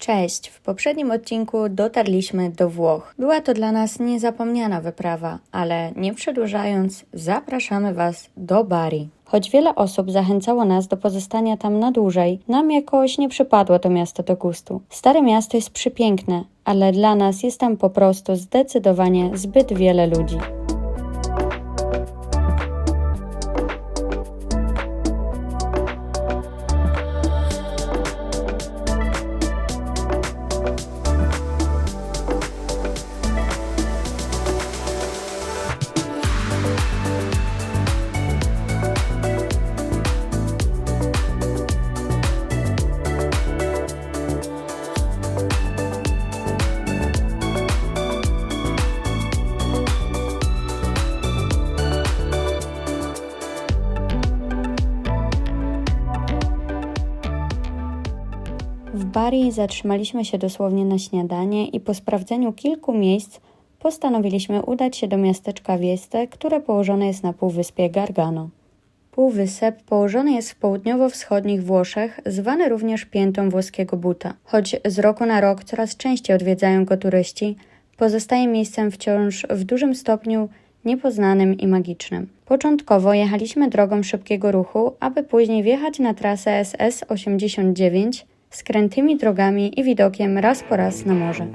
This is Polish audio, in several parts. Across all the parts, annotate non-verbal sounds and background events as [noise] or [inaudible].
Cześć! W poprzednim odcinku dotarliśmy do Włoch. Była to dla nas niezapomniana wyprawa, ale nie przedłużając, zapraszamy Was do Bari. Choć wiele osób zachęcało nas do pozostania tam na dłużej, nam jakoś nie przypadło to miasto do gustu. Stare miasto jest przepiękne, ale dla nas jest tam po prostu zdecydowanie zbyt wiele ludzi. Bari zatrzymaliśmy się dosłownie na śniadanie i po sprawdzeniu kilku miejsc postanowiliśmy udać się do miasteczka Vieste, które położone jest na półwyspie Gargano. Półwysep położony jest w południowo-wschodnich Włoszech, zwany również piętą włoskiego buta. Choć z roku na rok coraz częściej odwiedzają go turyści, pozostaje miejscem wciąż w dużym stopniu niepoznanym i magicznym. Początkowo jechaliśmy drogą szybkiego ruchu, aby później wjechać na trasę SS 89 z krętymi drogami i widokiem raz po raz na morze.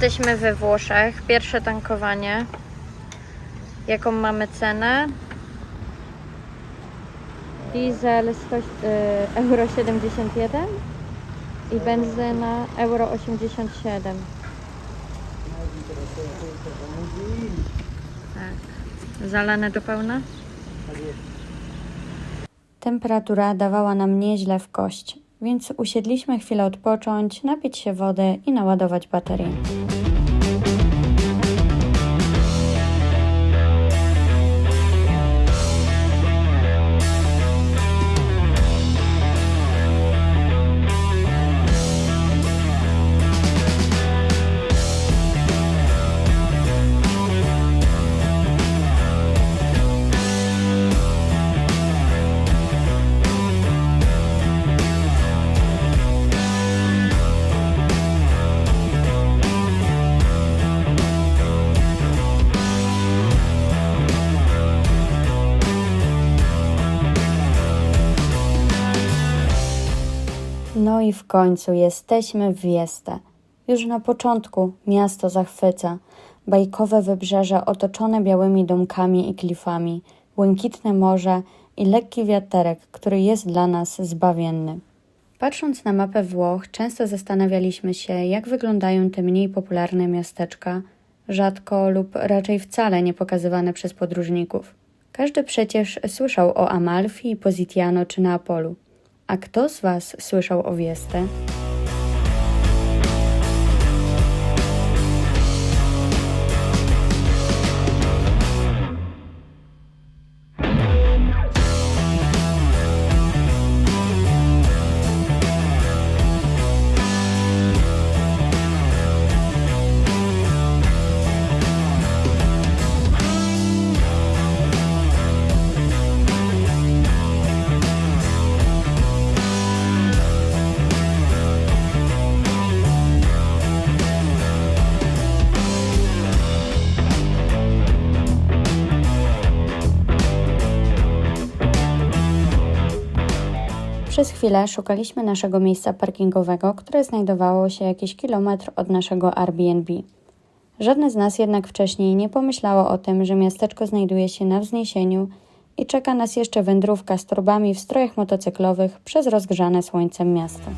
Jesteśmy we Włoszech. Pierwsze tankowanie. Jaką mamy cenę? Diesel 100, y, euro 71 i benzyna euro 87. Tak. Zalane do pełna? Temperatura dawała nam nieźle w kość, więc usiedliśmy chwilę odpocząć, napić się wody i naładować baterię. I w końcu jesteśmy w Wieste. Już na początku miasto zachwyca. Bajkowe wybrzeże otoczone białymi domkami i klifami, błękitne morze i lekki wiaterek, który jest dla nas zbawienny. Patrząc na mapę Włoch, często zastanawialiśmy się, jak wyglądają te mniej popularne miasteczka, rzadko lub raczej wcale nie pokazywane przez podróżników. Każdy przecież słyszał o Amalfi, Positiano czy Neapolu. A kto z Was słyszał o Wieste? Przez chwilę szukaliśmy naszego miejsca parkingowego, które znajdowało się jakiś kilometr od naszego Airbnb. Żadne z nas jednak wcześniej nie pomyślało o tym, że miasteczko znajduje się na wzniesieniu i czeka nas jeszcze wędrówka z torbami w strojach motocyklowych przez rozgrzane słońcem miasto.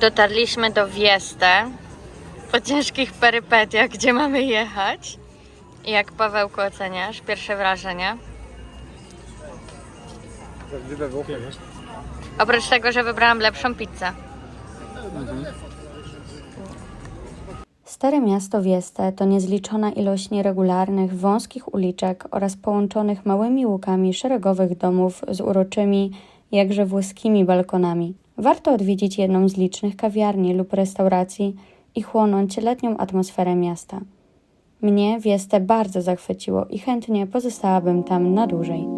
Dotarliśmy do Wieste po ciężkich perypetiach, gdzie mamy jechać. Jak Pawełku oceniasz? Pierwsze wrażenie? Prawdziwe Włochy. Oprócz tego, że wybrałam lepszą pizzę. Stare miasto Wieste to niezliczona ilość nieregularnych, wąskich uliczek oraz połączonych małymi łukami szeregowych domów z uroczymi, jakże włoskimi balkonami. Warto odwiedzić jedną z licznych kawiarni lub restauracji i chłonąć letnią atmosferę miasta. Mnie Wieste bardzo zachwyciło i chętnie pozostałabym tam na dłużej.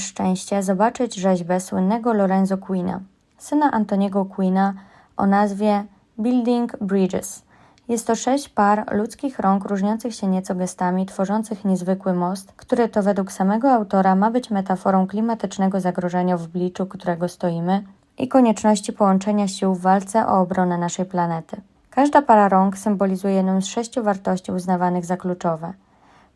Również szczęście zobaczyć rzeźbę słynnego Lorenzo Queena, syna Antoniego Queena o nazwie Building Bridges. Jest to sześć par ludzkich rąk różniących się nieco gestami, tworzących niezwykły most, który to według samego autora ma być metaforą klimatycznego zagrożenia w obliczu którego stoimy i konieczności połączenia sił w walce o obronę naszej planety. Każda para rąk symbolizuje jedną z sześciu wartości uznawanych za kluczowe –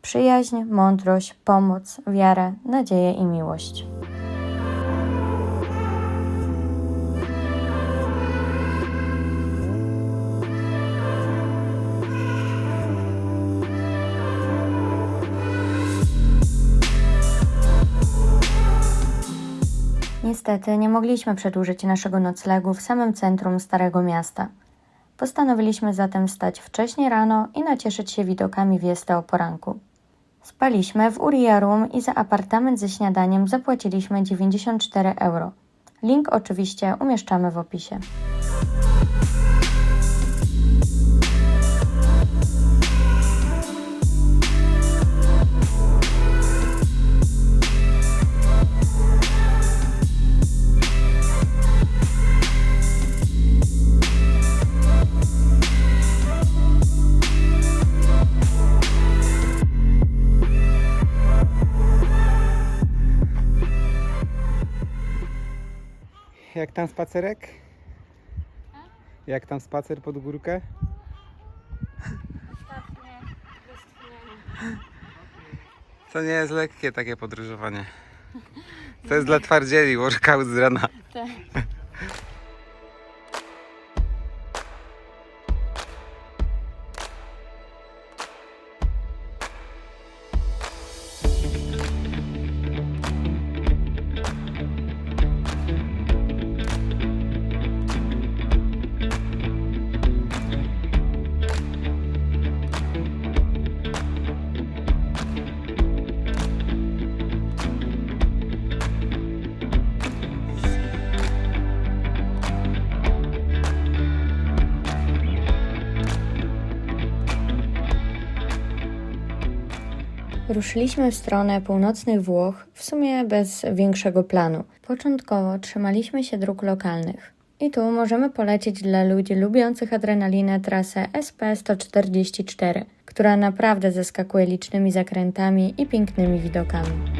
przyjaźń, mądrość, pomoc, wiarę, nadzieję i miłość. Niestety nie mogliśmy przedłużyć naszego noclegu w samym centrum Starego Miasta. Postanowiliśmy zatem wstać wcześnie rano i nacieszyć się widokami Wieste o poranku. Spaliśmy w Uria Room i za apartament ze śniadaniem zapłaciliśmy 94 euro. Link oczywiście umieszczamy w opisie. Jak tam spacerek? Jak tam spacer pod górkę? To nie jest lekkie takie podróżowanie. To jest dla twardzieli, workout z rana. Ruszyliśmy w stronę północnych Włoch, w sumie bez większego planu. Początkowo trzymaliśmy się dróg lokalnych. I tu możemy polecić dla ludzi lubiących adrenalinę trasę SP-144, która naprawdę zaskakuje licznymi zakrętami i pięknymi widokami.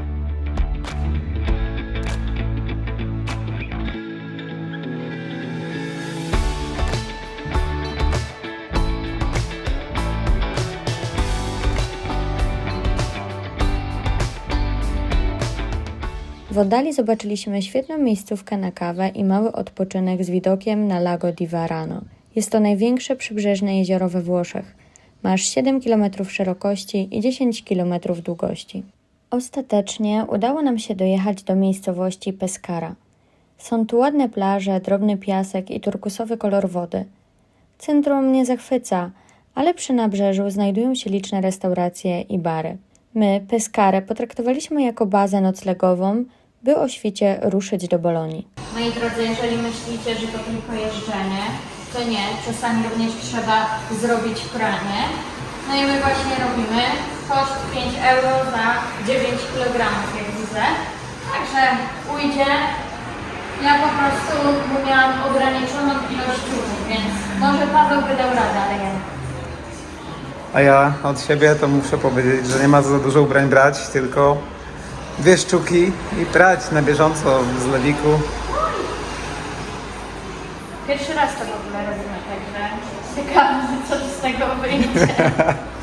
W oddali zobaczyliśmy świetną miejscówkę na kawę i mały odpoczynek z widokiem na Lago di Varano. Jest to największe przybrzeżne jezioro we Włoszech. Ma aż 7 km szerokości i 10 km długości. Ostatecznie udało nam się dojechać do miejscowości Pescara. Są tu ładne plaże, drobny piasek i turkusowy kolor wody. Centrum nie zachwyca, ale przy nabrzeżu znajdują się liczne restauracje i bary. My Pescarę potraktowaliśmy jako bazę noclegową, by o świcie ruszyć do Bolonii. Moi drodzy, jeżeli myślicie, że to tylko jeżdżenie, to nie. Czasami również trzeba zrobić pranie. No i my właśnie robimy. Koszt 5 euro za 9 kg, jak widzę. Także ujdzie. Ja po prostu bo miałam ograniczoną ilość ciuchów, więc może Paweł by dał radę, ale ja nie. A ja od siebie to muszę powiedzieć, że nie ma za dużo ubrań brać, tylko dwie sztuki i prać na bieżąco z lewiku. Pierwszy raz to w ogóle robimy, także ciekawe, co z tego wyjdzie. [laughs]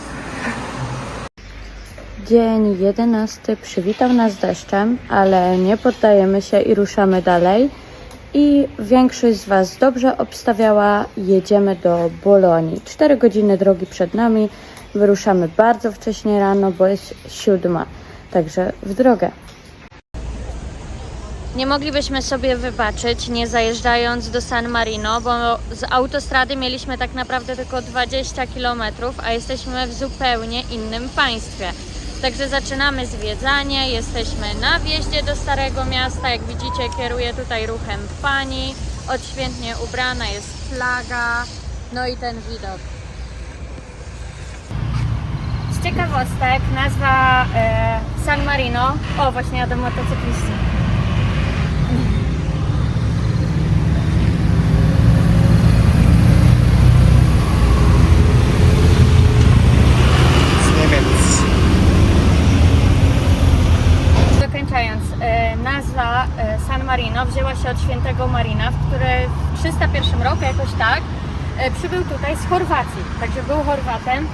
Dzień 11 przywitał nas deszczem, ale nie poddajemy się i ruszamy dalej. I większość z Was dobrze obstawiała, jedziemy do Bolonii. 4 godziny drogi przed nami, wyruszamy bardzo wcześnie rano, bo jest siódma. Także w drogę. Nie moglibyśmy sobie wybaczyć, nie zajeżdżając do San Marino, bo z autostrady mieliśmy tak naprawdę tylko 20 km, a jesteśmy w zupełnie innym państwie. Także zaczynamy zwiedzanie, jesteśmy na wjeździe do Starego Miasta. Jak widzicie, kieruje tutaj ruchem pani. Odświętnie ubrana jest flaga, no i ten widok. Z ciekawostek nazwa e, San Marino. O, właśnie jadą motocykliści. Z Niemiec. Dokończając, e, nazwa e, San Marino wzięła się od świętego Marina, który w 301 roku, jakoś tak, e, przybył tutaj z Chorwacji, także był Chorwatem.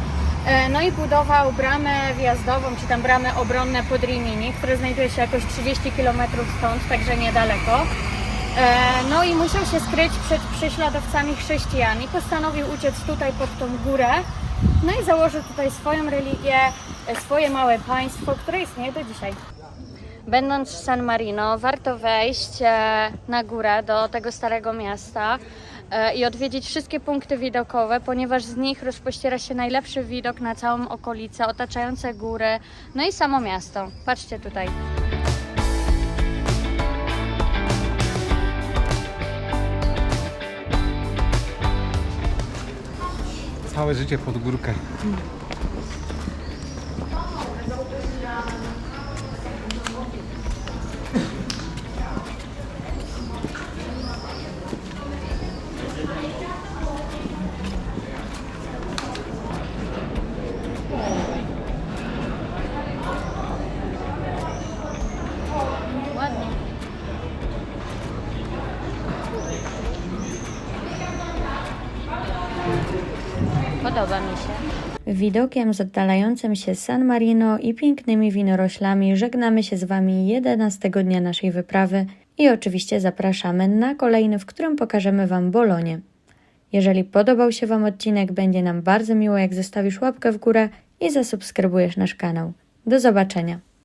E, No i budował bramę wjazdową, czy tam bramę obronne pod Rimini, które znajduje się jakoś 30 km stąd, także niedaleko. E, No i musiał się skryć przed prześladowcami chrześcijan i postanowił uciec tutaj pod tą górę. No i założył tutaj swoją religię, e, swoje małe państwo, które istnieje do dzisiaj. Będąc w San Marino, warto wejść na górę do tego starego miasta i odwiedzić wszystkie punkty widokowe, ponieważ z nich rozpościera się najlepszy widok na całą okolicę, otaczające góry, no i samo miasto. Patrzcie tutaj. Całe życie pod górkę. Podoba mi się. Widokiem z oddalającym się San Marino i pięknymi winoroślami żegnamy się z Wami 11 dnia naszej wyprawy i oczywiście zapraszamy na kolejny, w którym pokażemy Wam Bolonię. Jeżeli podobał się Wam odcinek, będzie nam bardzo miło, jak zostawisz łapkę w górę i zasubskrybujesz nasz kanał. Do zobaczenia.